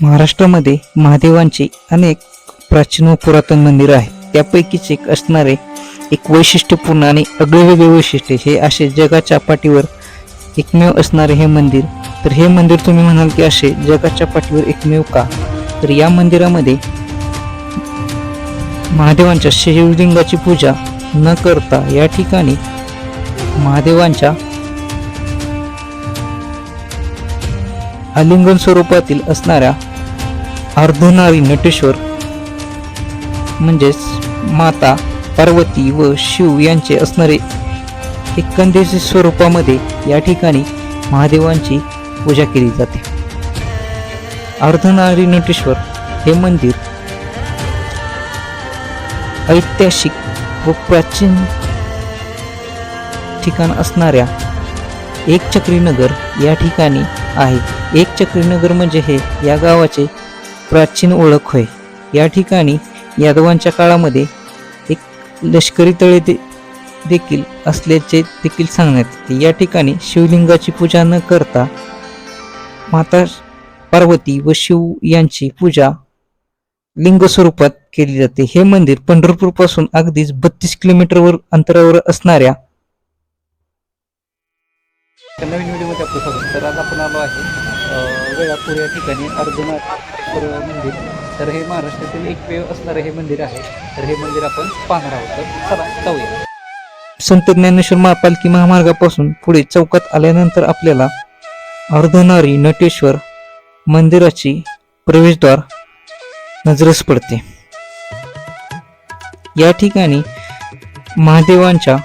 महाराष्ट्रामध्ये महादेवांची अनेक प्राचीन व पुरातन मंदिरं आहेत. त्यापैकीच एक असणारे एक वैशिष्ट्यपूर्ण आणि अग्रवेगळे वैशिष्ट्य हे असे जगाच्या पाठीवर एकमेव असणारे हे मंदिर. तर हे मंदिर तुम्ही म्हणाल की असे जगाच्या पाठीवर एकमेव का? तर या मंदिरामध्ये महादेवांच्या शिवलिंगाची पूजा न करता या ठिकाणी महादेवांच्या आलिंगन स्वरूपातील असणाऱ्या अर्धनारी नटेश्वर म्हणजेच माता पार्वती व शिव यांचे असणारे एकंदरीत स्वरूपामध्ये या ठिकाणी महादेवांची पूजा केली जाते. अर्धनारी नटेश्वर हे मंदिर ऐतिहासिक व प्राचीन ठिकाण असणाऱ्या एक नगर या ठिकाणी आहे. एक चक्री नगर म्हणजे हे या गावाचे प्राचीन ओळख होय. या ठिकाणी यादवांच्या काळामध्ये एक लष्करी तळे दे देखील असल्याचे देखील सांगण्यात येते. या ठिकाणी शिवलिंगाची पूजा न करता माता पार्वती व शिव यांची पूजा लिंग स्वरूपात केली जाते. हे मंदिर पंढरपूरपासून अगदीच बत्तीस किलोमीटरवर अंतरावर असणाऱ्या त्या नवीन व्हिडिओमध्ये आपलं स्वागत. तर आज आपण आलो आहे वेळापूर या ठिकाणी अर्धनाथेश्वर मंदिर. तर हे महाराष्ट्रातील एकमेव असणारे हे मंदिर आहे. तर हे मंदिर आपण पाहणार आहोत. तर चला जाऊया. संत ज्ञानेश्वर महापालकी महामार्गापासून पुढे चौकात आल्यानंतर आपल्याला अर्धनारी नटेश्वर मंदिराची प्रवेशद्वार नजरेस पडते. या ठिकाणी महादेवांच्या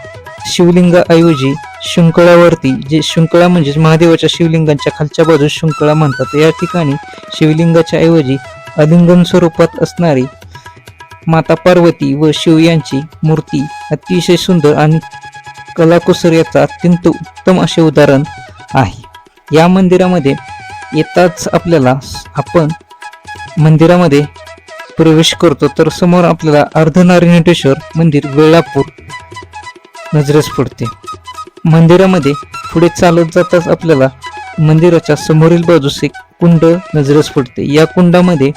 शिवलिंगाऐवजी शुंकळावरती जे शुंकळा म्हणजेच महादेवाच्या शिवलिंगांच्या खालच्या बाजूस शुंकळा म्हणतात. या ठिकाणी शिवलिंगाच्या ऐवजी अलिंगन स्वरूपात असणारी माता पार्वती व शिव यांची मूर्ती अतिशय सुंदर आणि कलाकुसर याचा अत्यंत उत्तम असे उदाहरण आहे. या मंदिरामध्ये येताच आपल्याला आपण मंदिरामध्ये प्रवेश करतो तर समोर आपल्याला अर्धनारायणेश्वर मंदिर वेळापूर नजरेस पडते. मंदिरामध्ये पुढे चालत जाताच आपल्याला मंदिराच्या समोरील बाजूस एक कुंड नजरेस पडते. या कुंडामध्ये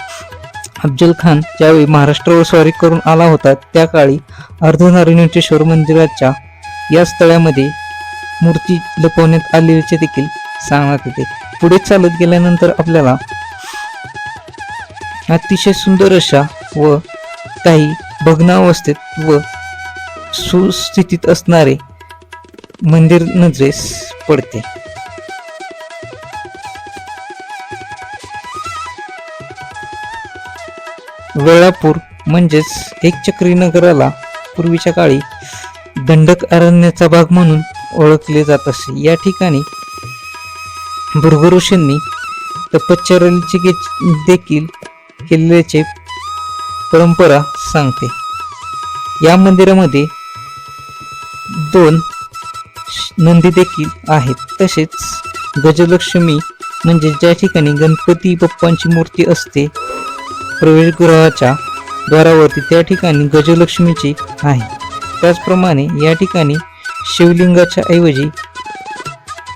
अफजल खान ज्यावेळी महाराष्ट्रावर स्वारी करून आला होता त्या काळी अर्धनारायणेश्वर मंदिराच्या या स्थळामध्ये मूर्ती लपवण्यात आलेल्याचे देखील सांगण्यात येते. पुढे चालत गेल्यानंतर आपल्याला अतिशय सुंदर अशा व काही भग्नावस्थेत व सुस्थितीत असणारे मंदिर नजरेस पडते. वेळापूर म्हणजेच एक चक्री नगराला पूर्वीच्या काळी दंडक अरण्याचा भाग म्हणून ओळखले जात असे. या ठिकाणी भृगु ऋषींनी तपश्चर्याची देखील केल्याचे परंपरा सांगते. या मंदिरामध्ये दोन नंदी देखील आहेत. तसेच गजलक्ष्मी म्हणजे ज्या ठिकाणी गणपती बाप्पांची मूर्ती असते प्रवेशगृहाच्या द्वारावरती त्या ठिकाणी गजलक्ष्मीची आहे. त्याचप्रमाणे या ठिकाणी शिवलिंगाच्या ऐवजी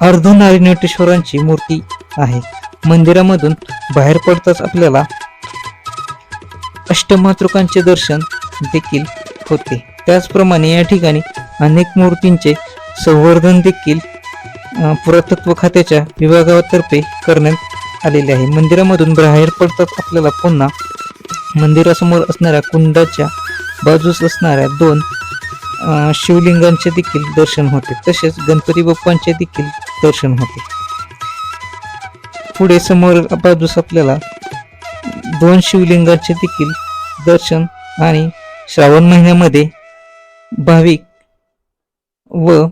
अर्धनारीनटेश्वरांची मूर्ती आहे. मंदिरामधून बाहेर पडताच आपल्याला अष्टमातृकांचे दर्शन देखील होते. त्याचप्रमाणे या ठिकाणी अनेक मूर्तींचे संवर्धन देखील पुरातत्व खात्याच्या विभागातर्फे करण्यात आलेले आहे. मंदिरामधून बाहेर पडताच आपल्याला पुन्हा मंदिरासमोर असणाऱ्या कुंडाच्या बाजूस असणाऱ्या दोन शिवलिंगांचे देखील दर्शन होते. तसेच गणपती बाप्पांचे देखील दर्शन होते. पुढे समोर बाजूस आपल्याला दोन शिवलिंगांचे देखील दर्शन आणि श्रावण महिन्यामध्ये भाविक व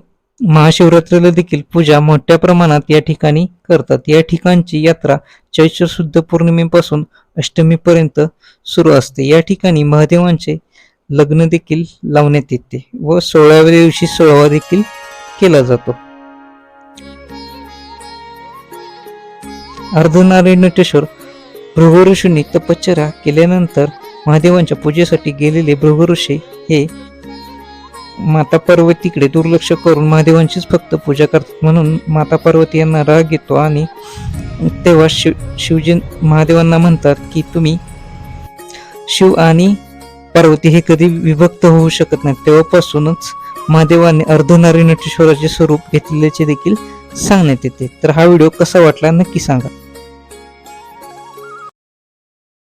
महाशिवरात्रीला देखील पूजा मोठ्या प्रमाणात या ठिकाणी करतात. या ठिकाणची यात्रा चैत्र शुद्ध पौर्णिमेपासून अष्टमीपर्यंत सुरू असते. या ठिकाणी महादेवांचे लग्न देखील लावण्यात येते व सोळाव्या दिवशी सोळावा देखील केला जातो. अर्धनारायणटेश्वर भृगऋषींनी तपश्चर्या केल्यानंतर महादेवांच्या पूजेसाठी गेलेले भृगऋषी हे माता पार्वतीकडे दुर्लक्ष करून महादेवांचीच फक्त पूजा करतात म्हणून माता पार्वती यांना राग येतो आणि तेव्हा शिव शिवजी महादेवांना म्हणतात की तुम्ही शिव आणि पार्वती हे कधी विभक्त होऊ शकत नाही तेव्हापासूनच महादेवाने अर्धनारी नटेश्वराचे स्वरूप घेतल्याचे देखील सांगण्यात येते. तर हा व्हिडिओ कसा वाटला नक्की सांगा.